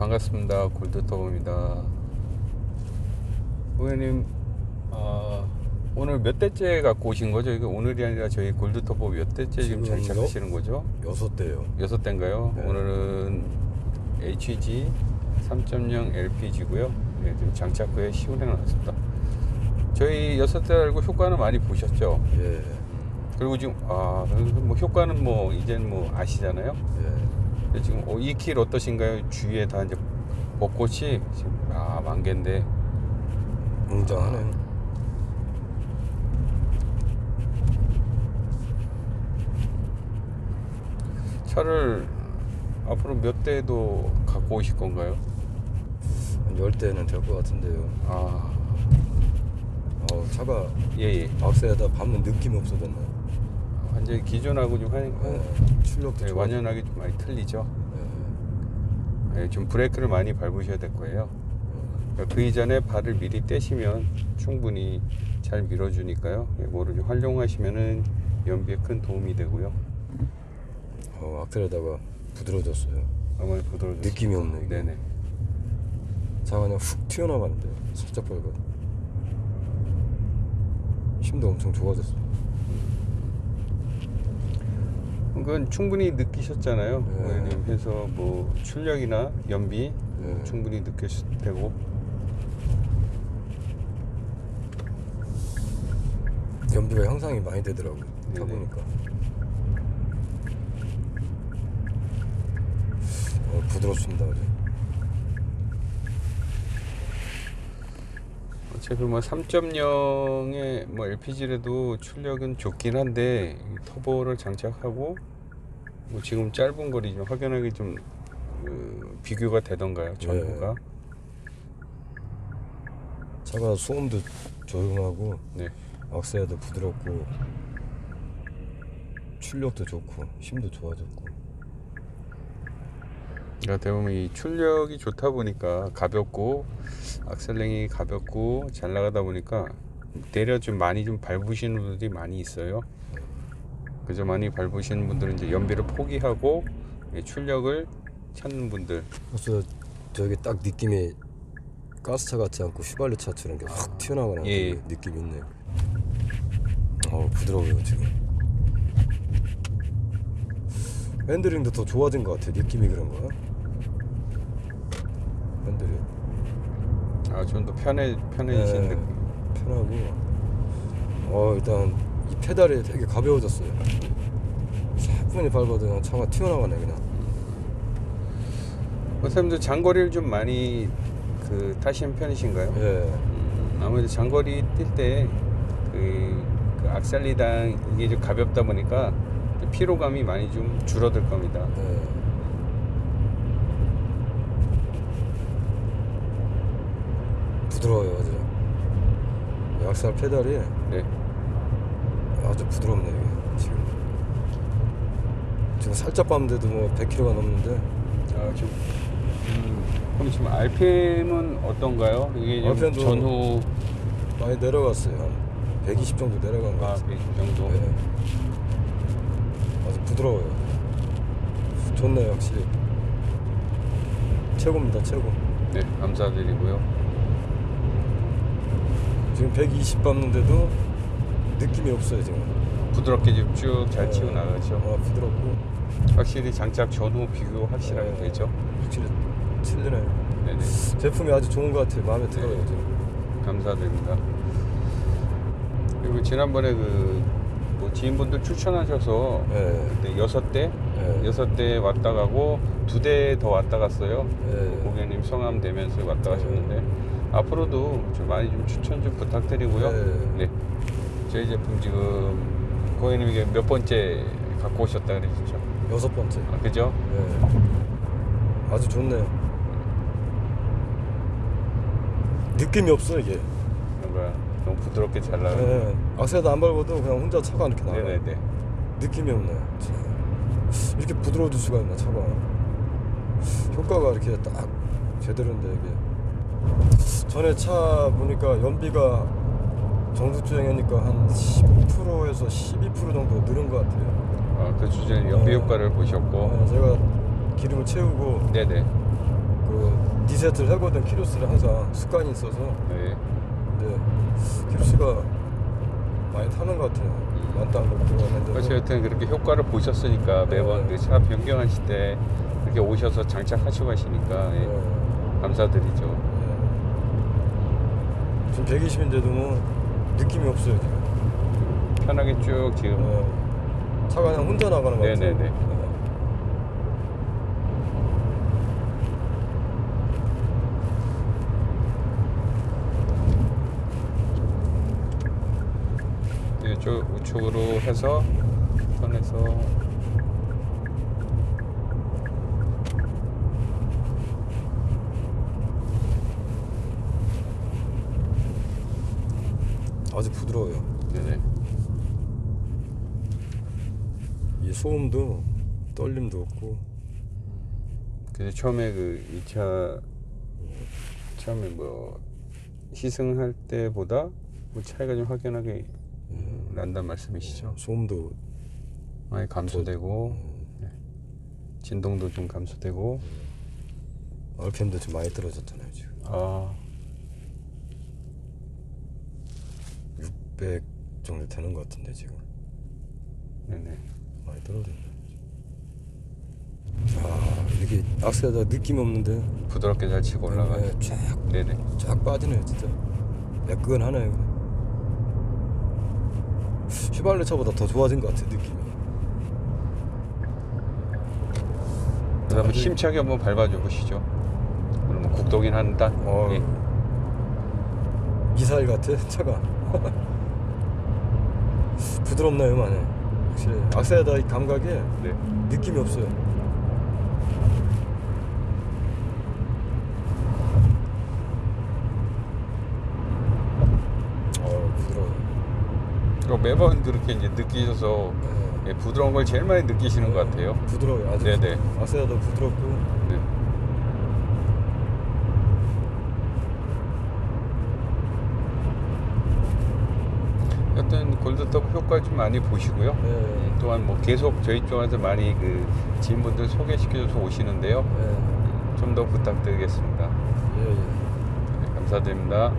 반갑습니다. 골드터보입니다. 고객님, 아, 오늘 몇 대째 갖고 오신 거죠? 이게 오늘이 아니라 저희 골드터보 몇 대째 지금 지금 장착하시는 거죠? 여섯 대요. 여섯 대인가요? 네. 오늘은 HG 3.0 LPG고요. 네, 지금 장착 후에 시운행 나왔습니다. 저희 여섯 대 알고 효과는 많이 보셨죠? 예, 그리고 지금 아, 그래서 뭐 효과는 뭐 이젠 뭐 아시잖아요. 예. 지금 어, 이길 어떠신가요? 주위에 다 이제 벚꽃이 지금 아 만개인데 웅장하네요. 차를 앞으로 몇 대도 갖고 오실 건가요? 한열 대는 될 것 같은데요. 아, 어, 차가 예예. 악세에다 밟는 느낌이 없어졌네. 완전히 기존하고 좀 한, 예, 출력도 네, 좋아. 완연하게 좀 많이 틀리죠. 예, 네, 좀 브레이크를 많이 밟으셔야 될 거예요. 그러니까 그 이전에 발을 미리 떼시면 충분히 잘 밀어주니까요. 이거를 좀 활용하시면은 연비에 큰 도움이 되고요. 어, 악셀에다가 부드러워졌어요. 아무리 부드러워 느낌이 없네, 이게. 네네. 차가 그냥 훅 튀어나가는데 살짝 밟아도 힘도 엄청 좋아졌어. 그건 충분히 느끼셨잖아요. 네. 해서 뭐 출력이나 연비 네. 충분히 느끼실 테고 연비가 향상이 많이 되더라고. 요 네네. 타보니까. 어, 부드럽습니다. 아주. 어차피 뭐 3.0의 뭐 LPG라도 출력은 좋긴 한데 이 터보를 장착하고 뭐 지금 짧은 거리 좀 확연하게 좀 그, 비교가 되던가요 전후가? 차가 소음도 조용하고 네. 악셀도 부드럽고 출력도 좋고 힘도 좋아졌고 그러니까 대부분 이 출력이 좋다 보니까 가볍고 악셀링이 가볍고 잘 나가다 보니까 내려 좀 많이 좀 밟으시는 분들이 많이 있어요. 그저 많이 밟으시는 분들은 이제 연비를 포기하고 이 출력을 찾는 분들. 그래서 저기 딱 느낌이 가스차 같지 않고 휘발유 차처럼 이렇게 확 튀어나가는 예. 그 느낌이 있네요 어 부드러워요 지금 핸들링도 더 좋아진 것 같아 느낌이 그런가 핸들이 아, 좀 더 편해 편해지신 네, 느낌. 편하고 어 일단 이 페달이 되게 가벼워졌어요 차분히 밟아도 그냥 차가 튀어나가네 그냥 선생님도 장거리를 좀 많이 그 타시는 편이신가요? 예 음, 아무래도 장거리 뛸때 그, 그 악셀리당 이게 좀 가볍다 보니까 피로감이 많이 좀 줄어들 겁니다. 예. 부드러워요 아주 이 악살 페달이 네. 아주 부드럽네 이게 지금 지금 살짝 밟는데도 뭐 100km가 넘는데 아, 지금 음, 그럼 지금 RPM은 어떤가요? 이게 좀 RPM 도 전후 많이 내려갔어요 한120 정도 내려간 것 아, 같아요 120 정도. 예. 아주 부드러워요 좋네요 확실히 최고입니다 최고 네, 감사드리고요. 지금 120 밟는데도 느낌이 없어요 지금 부드럽게 지금 쭉잘 예. 치고 나가죠. 어, 부드럽고 확실히 장착 전후 비교 확실하게 네. 되죠. 확실히 틀리네 네네. 제품이 아주 좋은 것 같아요 마음에 들어요 네. 지금 감사드립니다. 그리고 지난번에 그뭐 지인분들 추천하셔서 예. 그때 여섯 대 예. 여섯 대 왔다 가고 두 대 더 왔다 갔어요. 예. 고객님 성함 되면서 왔다 가셨는데 앞으로도 좀 많이 좀 추천 좀 부탁드리고요. 예. 네. 저희 제품 지금 고객님 이게 몇 번째 갖고 오셨다 그러셨죠? 여섯 번째 아, 그죠? 예. 아주 좋네요 느낌이 없어 이게 뭔가 너무 부드럽게 잘 나가요. 예. 악셀도 안 밟아도 그냥 혼자 차가 이렇게 나가 네네네. 느낌이 없네 참. 이렇게 부드러워질 수가 있나 차가 효과가 이렇게 딱 제대로인데 이게 전에 차 보니까 연비가 정수 주행하니까 한 10%에서 12% 정도 늘은 것 같아요 아, 그 주제는 연비 네. 효과를 보셨고 어, 제가 기름을 채우고 네네. 그 리셋을 하거든 키로수를 항상 습관이 있어서 네. 근데 키로수가 많이 타는 것 같아요. 만땅 못 들어갔는데 그래서 여튼 그렇게 효과를 보셨으니까 매번 네. 그차 변경하실 때 그렇게 오셔서 장착하시고 가시니까 예, 감사드리죠. 지금 120인데도 뭐 느낌이 없어요 지금. 편하게 쭉 지금 어, 차가 그냥 혼자 나가는 것 같아요. 네네네. 네. 이쪽 우측으로 해서 턴해서 아주 부드러워요. 네네. 이 소음도 떨림도 없고 근데 처음에 그이차 처음에 뭐 시승할 때보다 뭐 차이가 좀 확연하게 음, 난단 말씀이시죠? 소음도 많이 감소되고 음, 네. 진동도 좀 감소되고 RPM도 좀 많이 떨어졌잖아요 지금. 아 600 정도 되는 것 같은데 지금 네네 많이 떨어졌네. 아 이렇게 악셀에다 느낌 없는데 부드럽게 잘 치고 올라가죠. 네, 쫙, 네네. 쫙 빠지네요 진짜. 매끈하네요. 휘발유 차보다 더 좋아진 것 같아 느낌이. 그다음에 아주- 힘차게 한번 밟아줘 보시죠. 그러면 국도긴 한다. 어, 예. 미사일 같아 차가. 부드럽나요 많이. 확실히 악셀에다 이 감각에 네. 느낌이 없어요. 어 부드러워. 매번 그렇게 이제 느끼셔서 네. 예, 부드러운 걸 제일 많이 느끼시는 것 같아요. 부드러워요. 아주 네네. 악셀에다 부드럽고 네. 여튼 골드톱 효과 좀 많이 보시고요. 네. 또한 뭐 계속 저희 쪽에서 많이 그 지인분들 소개시켜줘서 오시는데요. 네. 좀더 부탁드리겠습니다. 예, 예. 네, 감사드립니다.